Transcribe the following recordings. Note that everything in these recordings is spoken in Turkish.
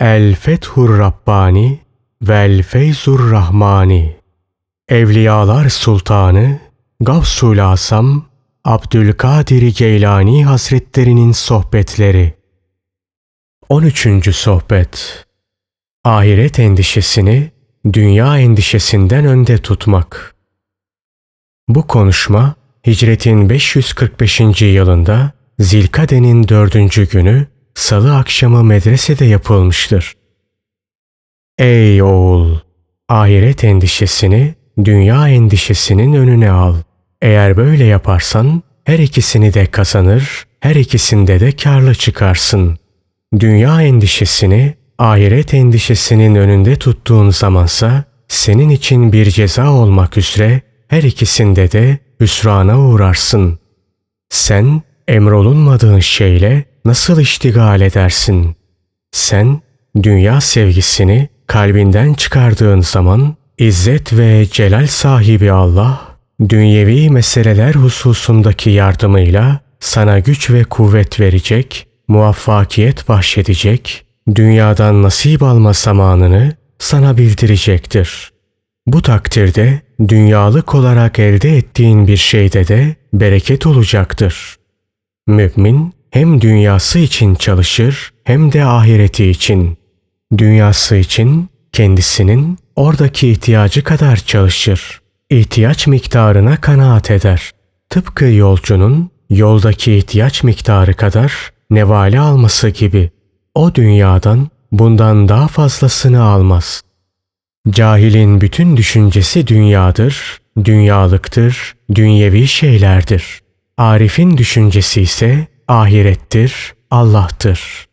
El Fethur Rabbani vel Feyzur Rahmani Evliyalar Sultanı Gavsul Asam Abdülkadir Geylani Hazretlerinin sohbetleri 13. sohbet Ahiret endişesini dünya endişesinden önde tutmak. Bu konuşma Hicretin 545. yılında Zilkade'nin dördüncü günü salı akşamı medresede yapılmıştır. Ey oğul! Ahiret endişesini dünya endişesinin önüne al. Eğer böyle yaparsan her ikisini de kazanır, her ikisinde de karlı çıkarsın. Dünya endişesini ahiret endişesinin önünde tuttuğun zamansa senin için bir ceza olmak üzere her ikisinde de hüsrana uğrarsın. Sen emrolunmadığın şeyle nasıl iştigal edersin? Sen dünya sevgisini kalbinden çıkardığın zaman İzzet ve celal sahibi Allah, dünyevi meseleler hususundaki yardımıyla sana güç ve kuvvet verecek, muvaffakiyet bahşedecek, dünyadan nasip alma zamanını sana bildirecektir. Bu takdirde dünyalık olarak elde ettiğin bir şeyde de bereket olacaktır. Mümin hem dünyası için çalışır hem de ahireti için. Dünyası için kendisinin oradaki ihtiyacı kadar çalışır. İhtiyaç miktarına kanaat eder. Tıpkı yolcunun yoldaki ihtiyaç miktarı kadar nevale alması gibi. O dünyadan bundan daha fazlasını almaz. Cahilin bütün düşüncesi dünyadır, dünyalıktır, dünyevi şeylerdir. Arif'in düşüncesi ise ahirettir, Allah'tır.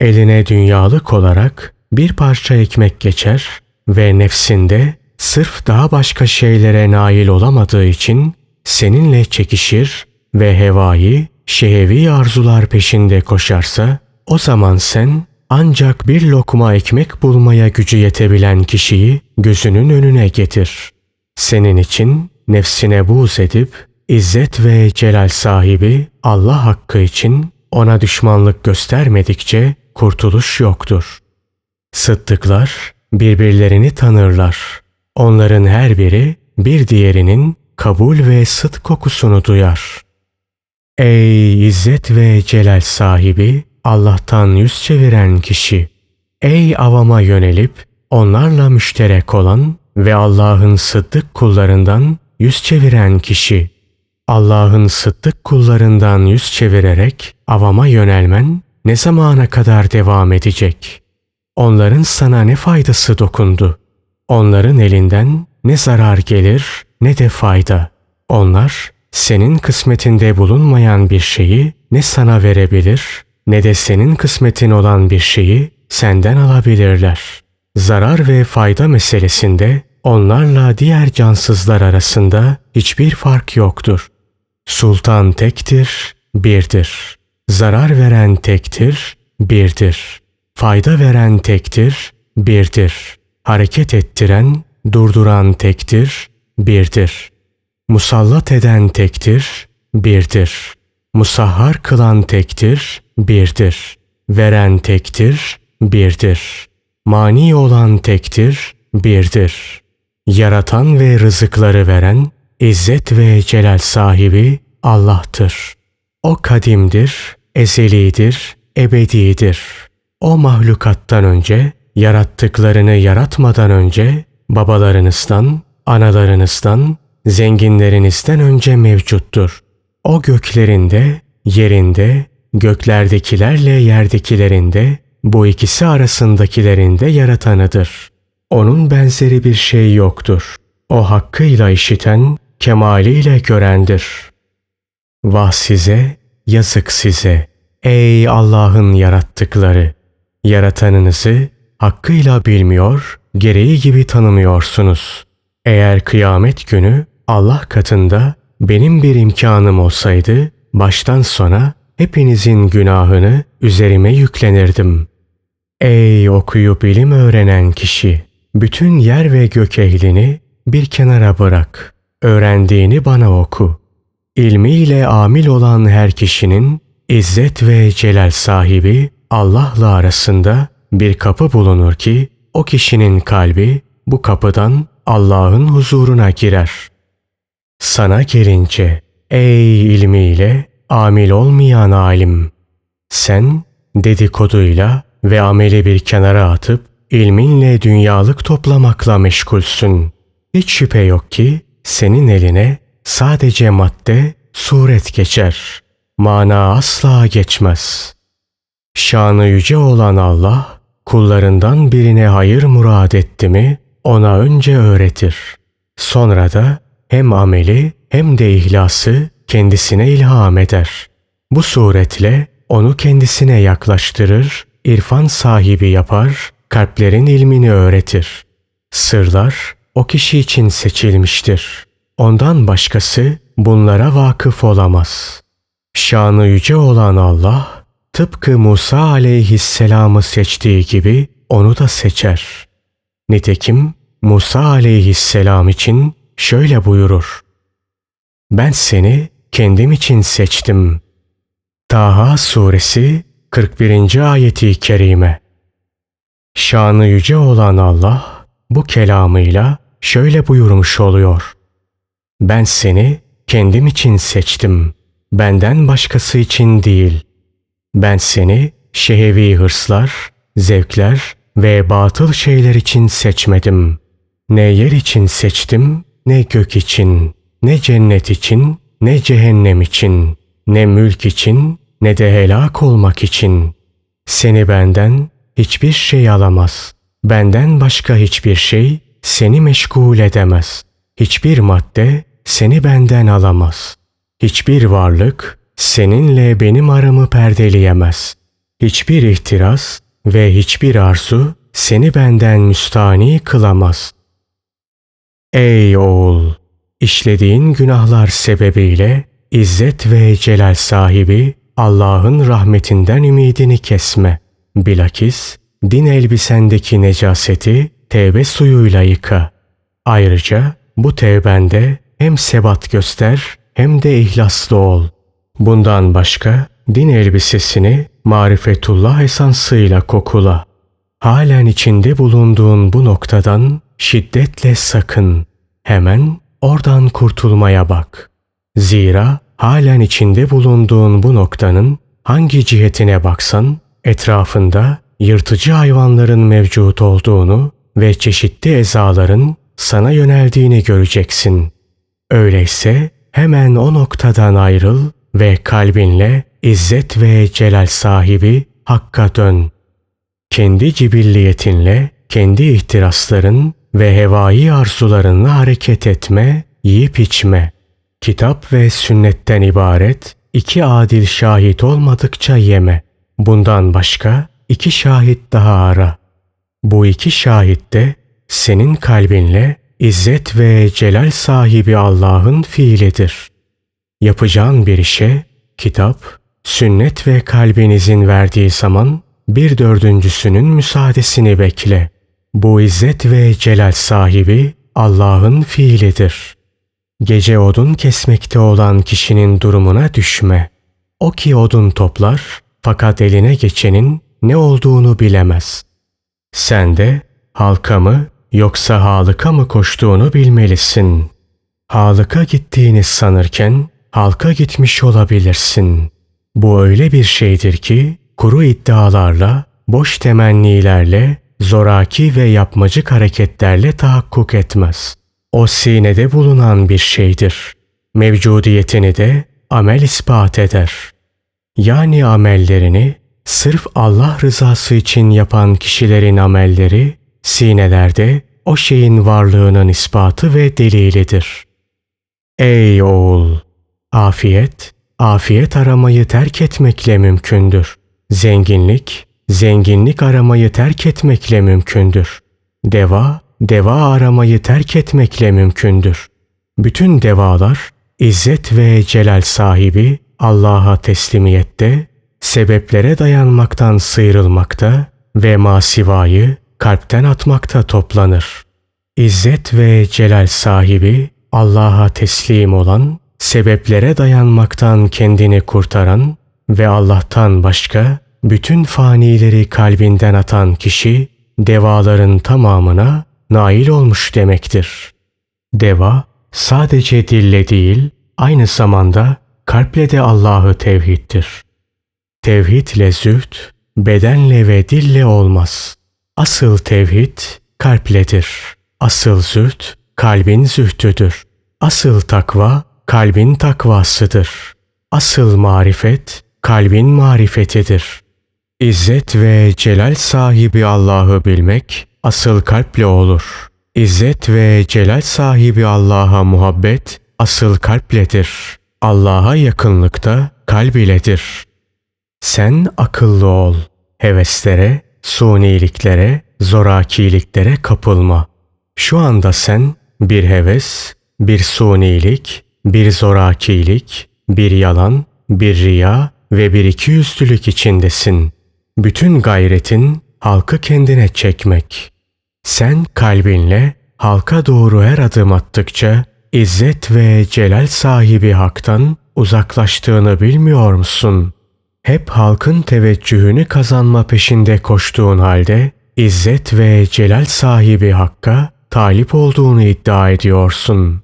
Eline dünyalık olarak bir parça ekmek geçer ve nefsinde sırf daha başka şeylere nail olamadığı için seninle çekişir ve hevayı, şehevi arzular peşinde koşarsa o zaman sen ancak bir lokma ekmek bulmaya gücü yetebilen kişiyi gözünün önüne getir. Senin için nefsine buğz edip İzzet ve celal sahibi Allah hakkı için ona düşmanlık göstermedikçe kurtuluş yoktur. Sıddıklar birbirlerini tanırlar. Onların her biri bir diğerinin kabul ve sıt kokusunu duyar. Ey İzzet ve Celal sahibi, Allah'tan yüz çeviren kişi! Ey avama yönelip onlarla müşterek olan ve Allah'ın sıddık kullarından yüz çeviren kişi! Allah'ın sıddık kullarından yüz çevirerek avama yönelmen ne zamana kadar devam edecek? Onların sana ne faydası dokundu? Onların elinden ne zarar gelir ne de fayda. Onlar senin kısmetinde bulunmayan bir şeyi ne sana verebilir ne de senin kısmetin olan bir şeyi senden alabilirler. Zarar ve fayda meselesinde onlarla diğer cansızlar arasında hiçbir fark yoktur. Sultan tektir, birdir. Zarar veren tektir, birdir. Fayda veren tektir, birdir. Hareket ettiren, durduran tektir, birdir. Musallat eden tektir, birdir. Musahhar kılan tektir, birdir. Veren tektir, birdir. Mani olan tektir, birdir. Yaratan ve rızıkları veren, İzzet ve celal sahibi Allah'tır. O kadimdir, ezelidir, ebedidir. O mahlukattan önce, yarattıklarını yaratmadan önce, babalarınızdan, analarınızdan, zenginlerinizden önce mevcuttur. O göklerinde, yerinde, göklerdekilerle yerdekilerinde, bu ikisi arasındakilerinde yaratanıdır. Onun benzeri bir şey yoktur. O hakkıyla işiten, kemaliyle görendir. Vah size, yazık size. Ey Allah'ın yarattıkları! Yaratanınızı hakkıyla bilmiyor, gereği gibi tanımıyorsunuz. Eğer kıyamet günü Allah katında benim bir imkanım olsaydı, baştan sona hepinizin günahını üzerime yüklenirdim. Ey okuyup ilim öğrenen kişi! Bütün yer ve gök ehlini bir kenara bırak. Öğrendiğini bana oku. İlmiyle amil olan her kişinin İzzet ve celal sahibi Allah'la arasında bir kapı bulunur ki o kişinin kalbi bu kapıdan Allah'ın huzuruna girer. Sana gelince ey ilmiyle amil olmayan alim sen dedikoduyla ve ameli bir kenara atıp ilminle dünyalık toplamakla meşgulsün. Hiç şüphe yok ki senin eline sadece madde, suret geçer. Mana asla geçmez. Şanı yüce olan Allah, kullarından birine hayır murad etti mi, ona önce öğretir. Sonra da hem ameli hem de ihlası kendisine ilham eder. Bu suretle onu kendisine yaklaştırır, irfan sahibi yapar, kalplerin ilmini öğretir. Sırlar o kişi için seçilmiştir. Ondan başkası bunlara vakıf olamaz. Şanı yüce olan Allah, tıpkı Musa aleyhisselamı seçtiği gibi onu da seçer. Nitekim Musa aleyhisselam için şöyle buyurur. Ben seni kendim için seçtim. Taha suresi 41. ayeti kerime. Şanı yüce olan Allah bu kelamıyla şöyle buyurmuş oluyor. Ben seni kendim için seçtim. Benden başkası için değil. Ben seni şehevi hırslar, zevkler ve batıl şeyler için seçmedim. Ne yer için seçtim, ne gök için, ne cennet için, ne cehennem için, ne mülk için, ne de helak olmak için. Seni benden hiçbir şey alamaz. Benden başka hiçbir şey seni meşgul edemez. Hiçbir madde seni benden alamaz. Hiçbir varlık seninle benim aramı perdeleyemez. Hiçbir ihtiras ve hiçbir arzu seni benden müstani kılamaz. Ey oğul! işlediğin günahlar sebebiyle İzzet ve celal sahibi Allah'ın rahmetinden ümidini kesme. Bilakis din elbisendeki necaseti tevbe suyuyla yıka. Ayrıca bu tevbende hem sebat göster hem de ihlaslı ol. Bundan başka din elbisesini marifetullah esansıyla kokula. Halen içinde bulunduğun bu noktadan şiddetle sakın. Hemen oradan kurtulmaya bak. Zira halen içinde bulunduğun bu noktanın hangi cihetine baksan etrafında yırtıcı hayvanların mevcut olduğunu ve çeşitli ezaların sana yöneldiğini göreceksin. Öyleyse hemen o noktadan ayrıl ve kalbinle izzet ve celal sahibi Hakk'a dön. Kendi cibilliyetinle, kendi ihtirasların ve hevai arzularınla hareket etme, yiyip içme. Kitap ve sünnetten ibaret iki adil şahit olmadıkça yeme. Bundan başka iki şahit daha ara. Bu iki şahit de senin kalbinle İzzet ve celal sahibi Allah'ın fiilidir. Yapacağın bir işe kitap, sünnet ve kalbinizin verdiği zaman bir dördüncüsünün müsaadesini bekle. Bu izzet ve celal sahibi Allah'ın fiilidir. Gece odun kesmekte olan kişinin durumuna düşme. O ki odun toplar fakat eline geçenin ne olduğunu bilemez. Sen de halka mı yoksa halıka mı koştuğunu bilmelisin. Halıka gittiğini sanırken halka gitmiş olabilirsin. Bu öyle bir şeydir ki kuru iddialarla, boş temennilerle, zoraki ve yapmacık hareketlerle tahakkuk etmez. O sinede bulunan bir şeydir. Mevcudiyetini de amel ispat eder. Yani amellerini sırf Allah rızası için yapan kişilerin amelleri sinelerde o şeyin varlığının ispatı ve delilidir. Ey oğul! Afiyet, afiyet aramayı terk etmekle mümkündür. Zenginlik, zenginlik aramayı terk etmekle mümkündür. Deva, deva aramayı terk etmekle mümkündür. Bütün devalar, izzet ve celal sahibi Allah'a teslimiyette, sebeplere dayanmaktan sıyrılmakta ve masivayı kalpten atmakta toplanır. İzzet ve celal sahibi Allah'a teslim olan, sebeplere dayanmaktan kendini kurtaran ve Allah'tan başka bütün fanileri kalbinden atan kişi devaların tamamına nail olmuş demektir. Deva sadece dille değil, aynı zamanda kalple de Allah'ı tevhiddir. Tevhidle zühd, bedenle ve dille olmaz. Asıl tevhid kalpledir. Asıl zühd kalbin zühdüdür. Asıl takva kalbin takvasıdır. Asıl marifet kalbin marifetidir. İzzet ve celal sahibi Allah'ı bilmek asıl kalple olur. İzzet ve celal sahibi Allah'a muhabbet asıl kalpledir. Allah'a yakınlıkta kalb iledir. Sen akıllı ol. Heveslere, suniliklere, zorakiliklere kapılma. Şu anda sen bir heves, bir sunilik, bir zorakilik, bir yalan, bir riya ve bir ikiyüzlülük içindesin. Bütün gayretin halkı kendine çekmek. Sen kalbinle halka doğru her adım attıkça İzzet ve celal sahibi haktan uzaklaştığını bilmiyor musun? Hep halkın teveccühünü kazanma peşinde koştuğun halde İzzet ve celal sahibi hakka talip olduğunu iddia ediyorsun.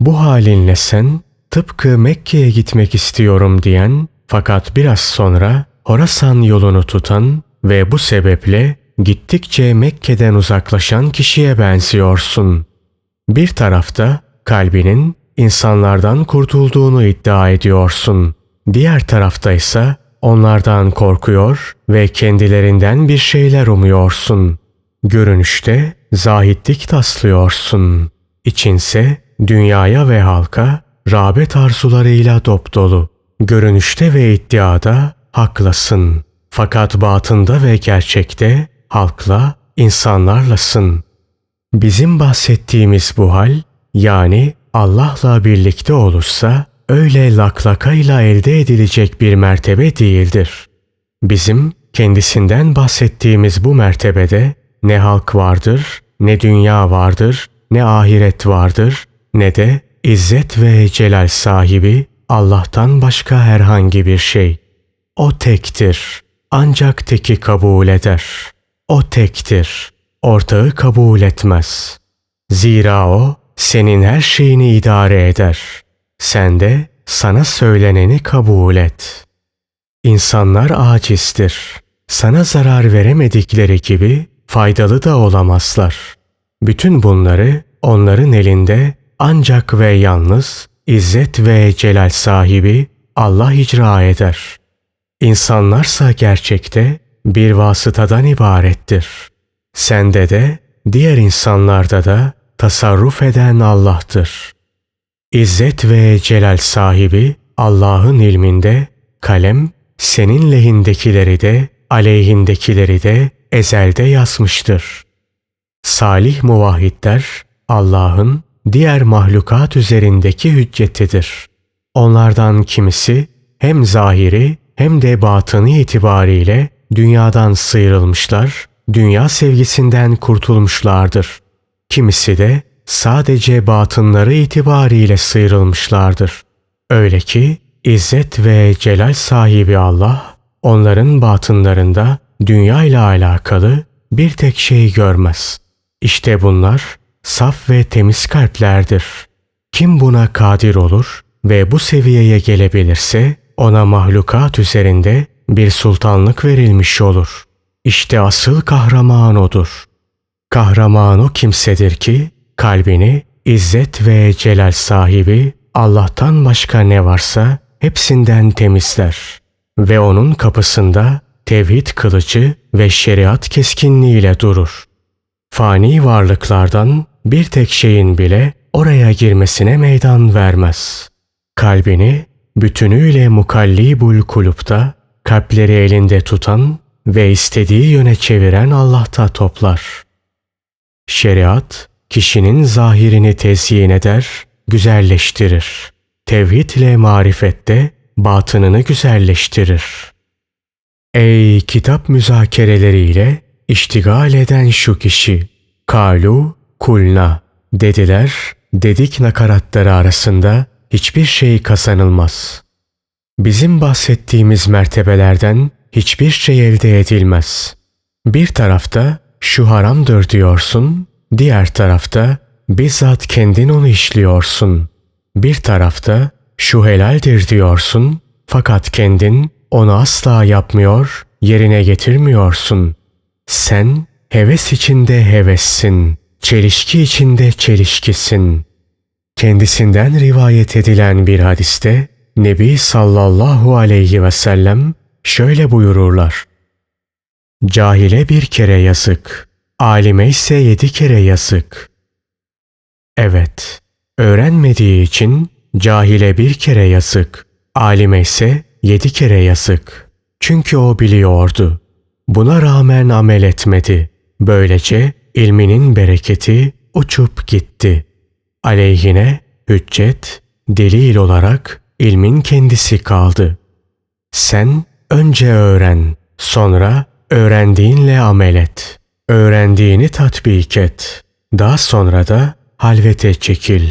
Bu halinle sen tıpkı Mekke'ye gitmek istiyorum diyen fakat biraz sonra Horasan yolunu tutan ve bu sebeple gittikçe Mekke'den uzaklaşan kişiye benziyorsun. Bir tarafta kalbinin insanlardan kurtulduğunu iddia ediyorsun. Diğer tarafta ise onlardan korkuyor ve kendilerinden bir şeyler umuyorsun. Görünüşte zahitlik taslıyorsun. İçinse dünyaya ve halka rağbet arzularıyla dop dolu. Görünüşte ve iddiada haklasın. Fakat batında ve gerçekte halkla, insanlarlasın. Bizim bahsettiğimiz bu hal yani Allah'la birlikte olursa öyle laklakayla elde edilecek bir mertebe değildir. Bizim kendisinden bahsettiğimiz bu mertebede ne halk vardır, ne dünya vardır, ne ahiret vardır, ne de izzet ve celal sahibi Allah'tan başka herhangi bir şey. O tektir. Ancak teki kabul eder. O tektir. Ortağı kabul etmez. Zira o senin her şeyini idare eder. Sen de sana söyleneni kabul et. İnsanlar acizdir. Sana zarar veremedikleri gibi faydalı da olamazlar. Bütün bunları onların elinde ancak ve yalnız İzzet ve celal sahibi Allah icra eder. İnsanlarsa gerçekte bir vasıtadan ibarettir. Sende de diğer insanlarda da tasarruf eden Allah'tır. İzzet ve celal sahibi Allah'ın ilminde kalem senin lehindekileri de aleyhindekileri de ezelde yazmıştır. Salih muvahhidler Allah'ın diğer mahlukat üzerindeki hüccetidir. Onlardan kimisi hem zahiri hem de batını itibariyle dünyadan sıyrılmışlar, dünya sevgisinden kurtulmuşlardır. Kimisi de sadece batınları itibariyle sıyrılmışlardır. Öyle ki İzzet ve celal sahibi Allah onların batınlarında dünya ile alakalı bir tek şey görmez. İşte bunlar saf ve temiz kalplerdir. Kim buna kadir olur ve bu seviyeye gelebilirse ona mahlukat üzerinde bir sultanlık verilmiş olur. İşte asıl kahraman odur. Kahraman o kimsedir ki kalbini izzet ve celal sahibi Allah'tan başka ne varsa hepsinden temizler ve onun kapısında tevhid kılıcı ve şeriat keskinliğiyle durur. Fani varlıklardan bir tek şeyin bile oraya girmesine meydan vermez. Kalbini bütünüyle mukallibul kulupta, kalpleri elinde tutan ve istediği yöne çeviren Allah'ta toplar. Şeriat, kişinin zahirini tezyin eder, güzelleştirir. Tevhid ile marifette batınını güzelleştirir. Ey kitap müzakereleriyle iştigal eden şu kişi, kalu kulna dediler, dedik nakaratları arasında hiçbir şey kazanılmaz. Bizim bahsettiğimiz mertebelerden hiçbir şey elde edilmez. Bir tarafta şu haramdır diyorsun, diğer tarafta bizzat kendin onu işliyorsun. Bir tarafta şu helaldir diyorsun fakat kendin onu asla yapmıyor, yerine getirmiyorsun. Sen heves içinde hevessin, çelişki içinde çelişkisin. Kendisinden rivayet edilen bir hadiste Nebi sallallahu aleyhi ve sellem şöyle buyururlar. Cahile bir kere yazık, alime ise yedi kere yazık. Evet, öğrenmediği için cahile bir kere yazık, alime ise yedi kere yazık. Çünkü o biliyordu. Buna rağmen amel etmedi. Böylece ilminin bereketi uçup gitti. Aleyhine hüccet, delil olarak ilmin kendisi kaldı. Sen önce öğren, sonra öğrendiğinle amel et. Öğrendiğini tatbik et. Daha sonra da halvete çekil.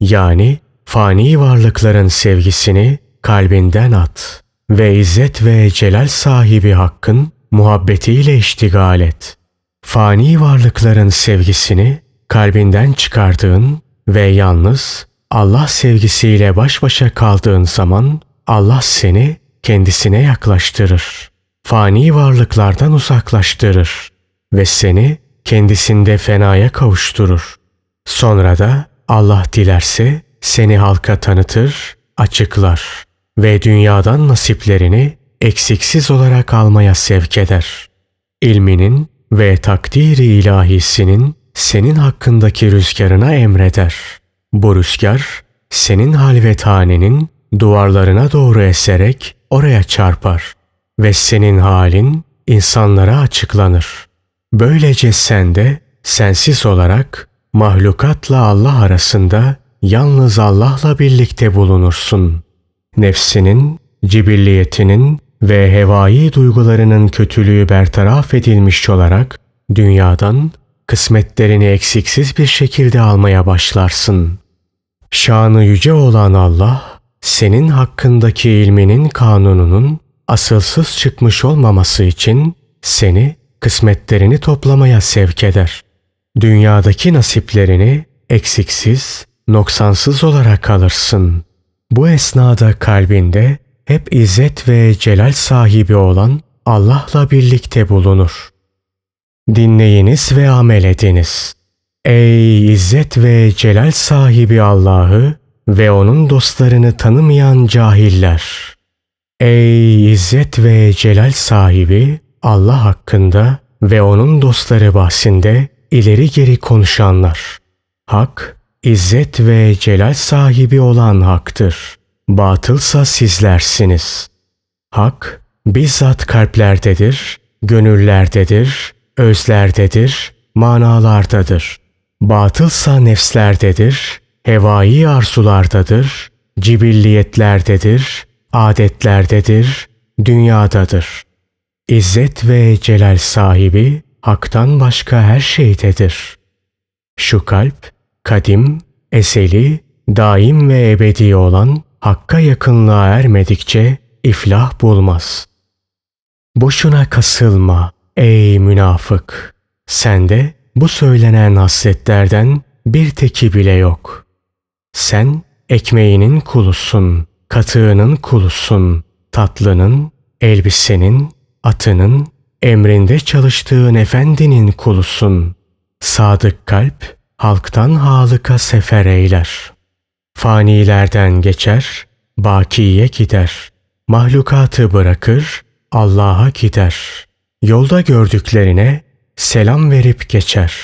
Yani fani varlıkların sevgisini kalbinden at ve izzet ve celal sahibi hakkın muhabbetiyle iştigal et. Fani varlıkların sevgisini kalbinden çıkardığın ve yalnız Allah sevgisiyle baş başa kaldığın zaman Allah seni kendisine yaklaştırır. Fani varlıklardan uzaklaştırır ve seni kendisinde fenaya kavuşturur. Sonra da Allah dilerse seni halka tanıtır, açıklar ve dünyadan nasiplerini eksiksiz olarak almaya sevk eder. İlminin ve takdiri ilahisinin senin hakkındaki rüzgarına emreder. Bu rüzgar senin halvethanenin duvarlarına doğru eserek oraya çarpar ve senin halin insanlara açıklanır. Böylece sen de sensiz olarak mahlukatla Allah arasında yalnız Allah'la birlikte bulunursun. Nefsinin, cibilliyetinin ve hevai duygularının kötülüğü bertaraf edilmiş olarak dünyadan kısmetlerini eksiksiz bir şekilde almaya başlarsın. Şanı yüce olan Allah, senin hakkındaki ilminin kanununun asılsız çıkmış olmaması için seni kısmetlerini toplamaya sevk eder. Dünyadaki nasiplerini eksiksiz, noksansız olarak alırsın. Bu esnada kalbinde hep izzet ve celal sahibi olan Allah'la birlikte bulunur. Dinleyiniz ve amel ediniz. Ey izzet ve celal sahibi Allah'ı ve onun dostlarını tanımayan cahiller. Ey izzet ve celal sahibi Allah hakkında ve onun dostları bahsinde ileri geri konuşanlar. Hak, izzet ve celal sahibi olan haktır. Batılsa sizlersiniz. Hak, bizzat kalplerdedir, gönüllerdedir, özlerdedir, manalardadır. Batılsa nefslerdedir, hevai arzulardadır, cibilliyetlerdedir, adetlerdedir, dünyadadır. İzzet ve celal sahibi haktan başka her şeydedir. Şu kalp, kadim, eseli, daim ve ebedi olan Hakka yakınlığa ermedikçe iflah bulmaz. Boşuna kasılma ey münafık. Sende bu söylenen hasletlerden bir teki bile yok. Sen ekmeğinin kulusun, katığının kulusun, tatlının, elbisenin, atının, emrinde çalıştığın efendinin kulusun. Sadık kalp halktan halıka sefer eyler. Fanilerden geçer, bakiye gider. Mahlukatı bırakır, Allah'a gider. Yolda gördüklerine selam verip geçer.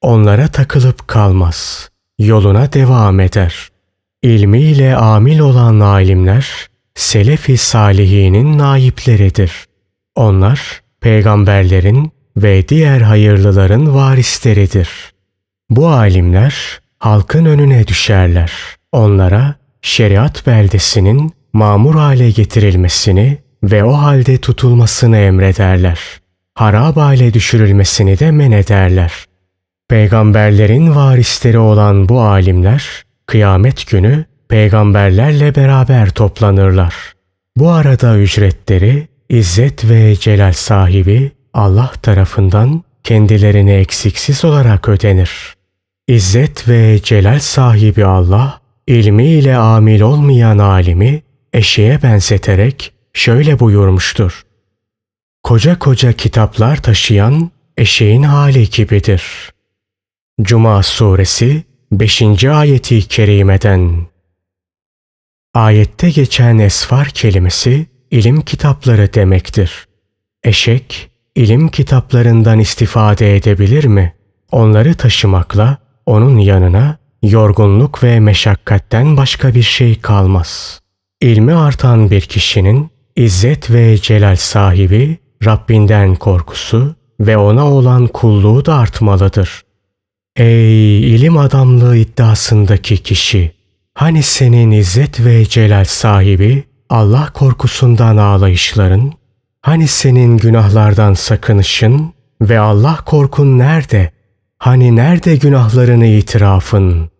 Onlara takılıp kalmaz. Yoluna devam eder. İlmiyle amil olan alimler, Selefi salihinin naipleridir. Onlar, peygamberlerin ve diğer hayırlıların varisleridir. Bu alimler halkın önüne düşerler. Onlara şeriat beldesinin mamur hale getirilmesini ve o halde tutulmasını emrederler. Harap hale düşürülmesini de men ederler. Peygamberlerin varisleri olan bu alimler kıyamet günü peygamberlerle beraber toplanırlar. Bu arada ücretleri İzzet ve celal sahibi Allah tarafından kendilerine eksiksiz olarak ödenir. İzzet ve celal sahibi Allah, ilmiyle amil olmayan alimi eşeğe benzeterek şöyle buyurmuştur. Koca koca kitaplar taşıyan eşeğin hali gibidir. Cuma suresi 5. ayeti kerimeden Ayette geçen esfar kelimesi ilim kitapları demektir. Eşek, ilim kitaplarından istifade edebilir mi? Onları taşımakla onun yanına yorgunluk ve meşakkatten başka bir şey kalmaz. İlmi artan bir kişinin izzet ve celal sahibi Rabbinden korkusu ve ona olan kulluğu da artmalıdır. Ey ilim adamlığı iddiasındaki kişi! Hani senin izzet ve celal sahibi Allah korkusundan ağlayışların, hani senin günahlardan sakınışın ve Allah korkun nerede? Hani nerede günahlarını itirafın?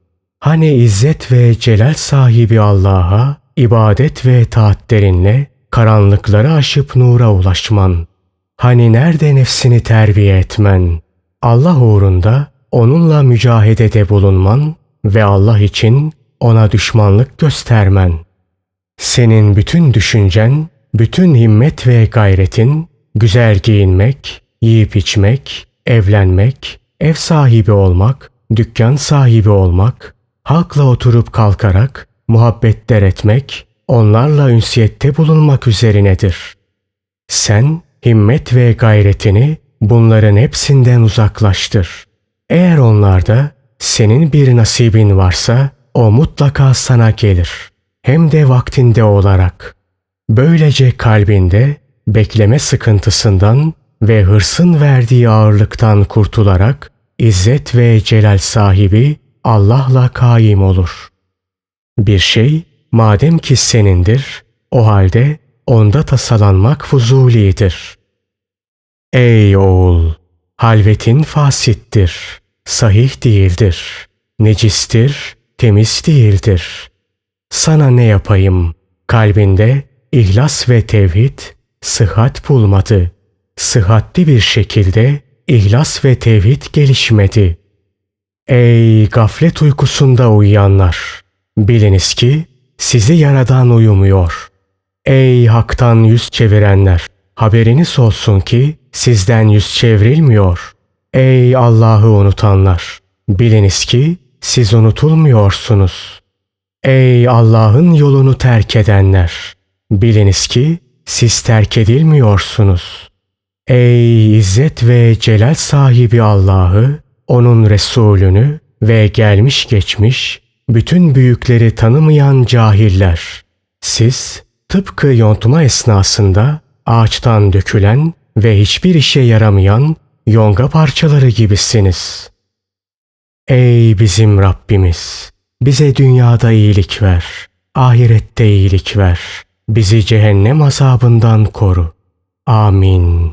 Hani izzet ve celal sahibi Allah'a ibadet ve taatlerinle karanlıkları aşıp nura ulaşman? Hani nerede nefsini terbiye etmen? Allah uğrunda onunla mücahedede bulunman ve Allah için ona düşmanlık göstermen. Senin bütün düşüncen, bütün himmet ve gayretin güzel giyinmek, yiyip içmek, evlenmek, ev sahibi olmak, dükkan sahibi olmak, halkla oturup kalkarak muhabbetler etmek, onlarla ünsiyette bulunmak üzerinedir. Sen himmet ve gayretini bunların hepsinden uzaklaştır. Eğer onlarda senin bir nasibin varsa o mutlaka sana gelir. Hem de vaktinde olarak. Böylece kalbinde bekleme sıkıntısından ve hırsın verdiği ağırlıktan kurtularak İzzet ve celal sahibi Allah'la kaim olur. Bir şey madem ki senindir, o halde onda tasalanmak fuzulidir. Ey oğul! Halvetin fasittir, sahih değildir, necistir, temiz değildir. Sana ne yapayım? Kalbinde ihlas ve tevhid sıhhat bulmadı. Sıhhatli bir şekilde ihlas ve tevhid gelişmedi. Ey gaflet uykusunda uyuyanlar! Biliniz ki sizi yaradan uyumuyor. Ey haktan yüz çevirenler! Haberiniz olsun ki sizden yüz çevrilmiyor. Ey Allah'ı unutanlar! Biliniz ki siz unutulmuyorsunuz. Ey Allah'ın yolunu terk edenler! Biliniz ki siz terk edilmiyorsunuz. Ey İzzet ve Celal sahibi Allah'ı, onun Resulünü ve gelmiş geçmiş bütün büyükleri tanımayan cahiller. Siz tıpkı yontma esnasında ağaçtan dökülen ve hiçbir işe yaramayan yonga parçaları gibisiniz. Ey bizim Rabbimiz! Bize dünyada iyilik ver, ahirette iyilik ver. Bizi cehennem azabından koru. Amin.